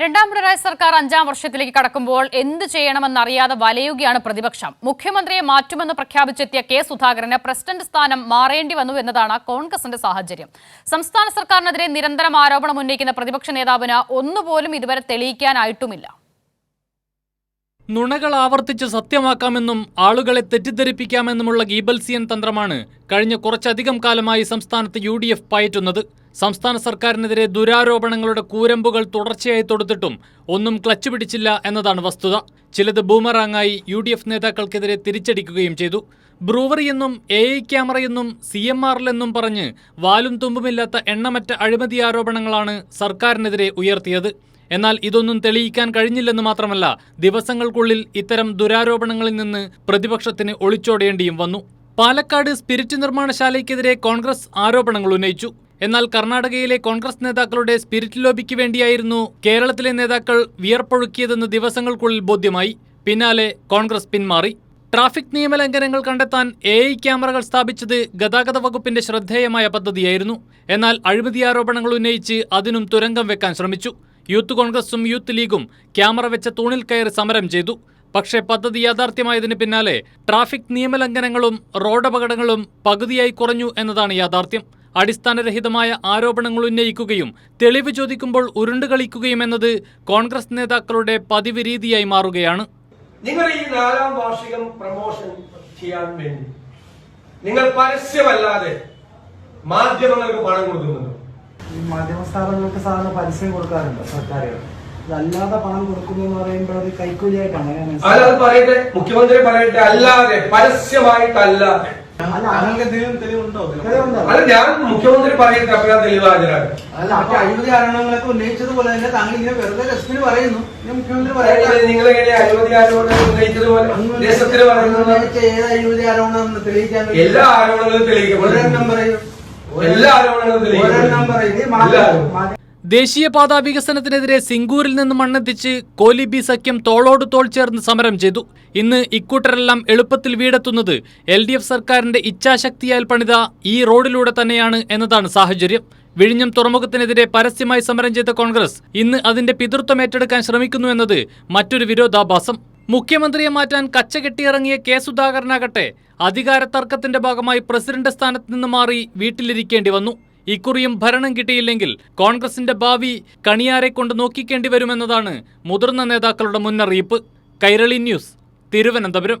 രണ്ടാം പിണറായി സർക്കാർ അഞ്ചാം വർഷത്തിലേക്ക് കടക്കുമ്പോൾ എന്ത് ചെയ്യണമെന്നറിയാതെ വലയുകയാണ് പ്രതിപക്ഷം. മുഖ്യമന്ത്രിയെ മാറ്റുമെന്ന് പ്രഖ്യാപിച്ചെത്തിയ കെ സുധാകരന് പ്രസിഡന്റ് സ്ഥാനം മാറേണ്ടി വന്നു എന്നതാണ് കോൺഗ്രസിന്റെ സാഹചര്യം. സംസ്ഥാന സർക്കാരിനെതിരെ നിരന്തരം ആരോപണം ഉന്നയിക്കുന്ന പ്രതിപക്ഷ നേതാവിന് ഒന്നുപോലും ഇതുവരെ തെളിയിക്കാനായിട്ടുമില്ല. നുണകൾ ആവർത്തിച്ച് സത്യമാക്കാമെന്നും ആളുകളെ തെറ്റിദ്ധരിപ്പിക്കാമെന്നുമുള്ള ഗീബൽസിയൻ തന്ത്രമാണ് കഴിഞ്ഞ കുറച്ചധികം കാലമായി സംസ്ഥാനത്ത് യു ഡി എഫ് പയറ്റുന്നത്. സംസ്ഥാന സർക്കാരിനെതിരെ ദുരാരോപണങ്ങളുടെ കൂരമ്പുകൾ തുടർച്ചയായി തൊടുത്തിട്ടും ഒന്നും ക്ലച്ച് പിടിച്ചില്ല എന്നതാണ് വസ്തുത. ചിലത് ബൂമറാങ്ങായി യു ഡി എഫ് നേതാക്കൾക്കെതിരെ തിരിച്ചടിക്കുകയും ചെയ്തു. ബ്രൂവറിയെന്നും എ ഐ ക്യാമറയെന്നും സി എം ആറിലെന്നും പറഞ്ഞ് വാലും തുമ്പുമില്ലാത്ത എണ്ണമറ്റ അഴിമതി ആരോപണങ്ങളാണ് സർക്കാരിനെതിരെ ഉയർത്തിയത്. എന്നാൽ ഇതൊന്നും തെളിയിക്കാൻ കഴിഞ്ഞില്ലെന്ന് മാത്രമല്ല ദിവസങ്ങൾക്കുള്ളിൽ ഇത്തരം ദുരാരോപണങ്ങളിൽ നിന്ന് പ്രതിപക്ഷത്തിന് ഒളിച്ചോടേണ്ടിയും വന്നു. പാലക്കാട് സ്പിരിറ്റ് നിർമ്മാണശാലയ്ക്കെതിരെ കോൺഗ്രസ് ആരോപണങ്ങൾ ഉന്നയിച്ചു. എന്നാൽ കർണാടകയിലെ കോൺഗ്രസ് നേതാക്കളുടെ സ്പിരിറ്റ് ലോബിക്ക് വേണ്ടിയായിരുന്നു കേരളത്തിലെ നേതാക്കൾ വിയർപ്പൊഴുക്കിയതെന്ന് ദിവസങ്ങൾക്കുള്ളിൽ ബോധ്യമായി. പിന്നാലെ കോൺഗ്രസ് പിന്മാറി. ട്രാഫിക് നിയമലംഘനങ്ങൾ കണ്ടെത്താൻ എ ഐ ക്യാമറകൾ സ്ഥാപിച്ചത് ഗതാഗത വകുപ്പിന്റെ ശ്രദ്ധേയമായ പദ്ധതിയായിരുന്നു. എന്നാൽ അഴിമതി ആരോപണങ്ങൾ ഉന്നയിച്ച് അതിനും തുരങ്കം വെക്കാൻ ശ്രമിച്ചു. യൂത്ത് കോൺഗ്രസും യൂത്ത് ലീഗും ക്യാമറ വെച്ച തൂണിൽ കയറി സമരം ചെയ്തു. പക്ഷേ പദ്ധതി യാഥാർത്ഥ്യമായതിന് പിന്നാലെ ട്രാഫിക് നിയമലംഘനങ്ങളും റോഡപകടങ്ങളും പകുതിയായി കുറഞ്ഞു എന്നതാണ് യാഥാർത്ഥ്യം. അടിസ്ഥാനരഹിതമായ ആരോപണങ്ങൾ ഉന്നയിക്കുകയും തെളിവ് ചോദിക്കുമ്പോൾ ഉരുണ്ടുകളിക്കുകയും എന്നത് കോൺഗ്രസ് നേതാക്കളുടെ പതിവ് രീതിയായി മാറുകയാണ്. നിങ്ങൾ ഈ നാലാം വാർഷികം പ്രമോഷൻ ചെയ്യാൻ വേണ്ടി നിങ്ങൾ പരസ്യമല്ലാതെ മാധ്യമങ്ങൾക്ക് പണം കൊടുക്കുന്നുണ്ടോ. ഈ മാധ്യമ സ്ഥാപനങ്ങൾക്ക് സാധാരണ പരസ്യം കൊടുക്കാറുണ്ട് സർക്കാരുകൾ. അല്ലാതെ പണം കൊടുക്കുന്നു എന്ന് പറയുമ്പോൾ അത് കൈക്കൂലിയായിട്ടാണ്. അത് പറയട്ടെ. മുഖ്യമന്ത്രി പറയട്ടെ. അല്ലാതെ പരസ്യമായിട്ടല്ല അല്ല ഞാൻ മുഖ്യമന്ത്രി പറയട്ടെ അപ്പോൾ ഞാൻ തെളിവ് ഹാജരാക്കും അല്ല മറ്റു അഴിമതി ആരോപണങ്ങളൊക്കെ ഉന്നയിച്ചതുപോലെ തന്നെ താങ്കൾ ഇങ്ങനെ വെറുതെ രസത്തിന് പറയുന്നു. മുഖ്യമന്ത്രി പറയട്ടെ. നിങ്ങൾ എങ്ങനെ അഴിമതി ആരോപണം ഉന്നയിച്ചതുപോലെ പോലെ പറയുന്നത്? ഏത് അഴിമതി ആരോപണം തെളിയിക്കാൻ? എല്ലാ ആരോപണങ്ങളും തെളിയിക്കപ്പെടും. പറയൂ. എല്ലാ ദേശീയപാത വികസനത്തിനെതിരെ സിംഗൂരിൽ നിന്ന് മണ്ണെത്തിച്ച് കോലിബി സഖ്യം തോളോട് തോൾ ചേർന്ന് സമരം ചെയ്തു. ഇന്ന് ഇക്കൂട്ടരെല്ലാം എളുപ്പത്തിൽ വീടെത്തുന്നത് എൽ ഡി എഫ് സർക്കാരിന്റെ ഇച്ഛാശക്തിയാൽ പണിത ഈ റോഡിലൂടെ തന്നെയാണ് എന്നതാണ് സാഹചര്യം. വിഴിഞ്ഞം തുറമുഖത്തിനെതിരെ പരസ്യമായി സമരം ചെയ്ത കോൺഗ്രസ് ഇന്ന് അതിന്റെ പിതൃത്വം ഏറ്റെടുക്കാൻ ശ്രമിക്കുന്നു എന്നത് മറ്റൊരു വിരോധാഭാസം. മുഖ്യമന്ത്രിയെ മാറ്റാൻ കച്ചകെട്ടിയിറങ്ങിയ കെ സുധാകരനാകട്ടെ അധികാര തർക്കത്തിന്റെ ഭാഗമായി പ്രസിഡന്റ് സ്ഥാനത്ത് നിന്ന് മാറി വീട്ടിലിരിക്കേണ്ടി വന്നു. ഇക്കുറിയും ഭരണം കിട്ടിയില്ലെങ്കിൽ കോൺഗ്രസിന്റെ ഭാവി കണിയാരെ കൊണ്ട് നോക്കിക്കേണ്ടി വരുമെന്നതാണ് മുതിർന്ന നേതാക്കളുടെ മുന്നറിയിപ്പ്. കൈരളി ന്യൂസ് തിരുവനന്തപുരം.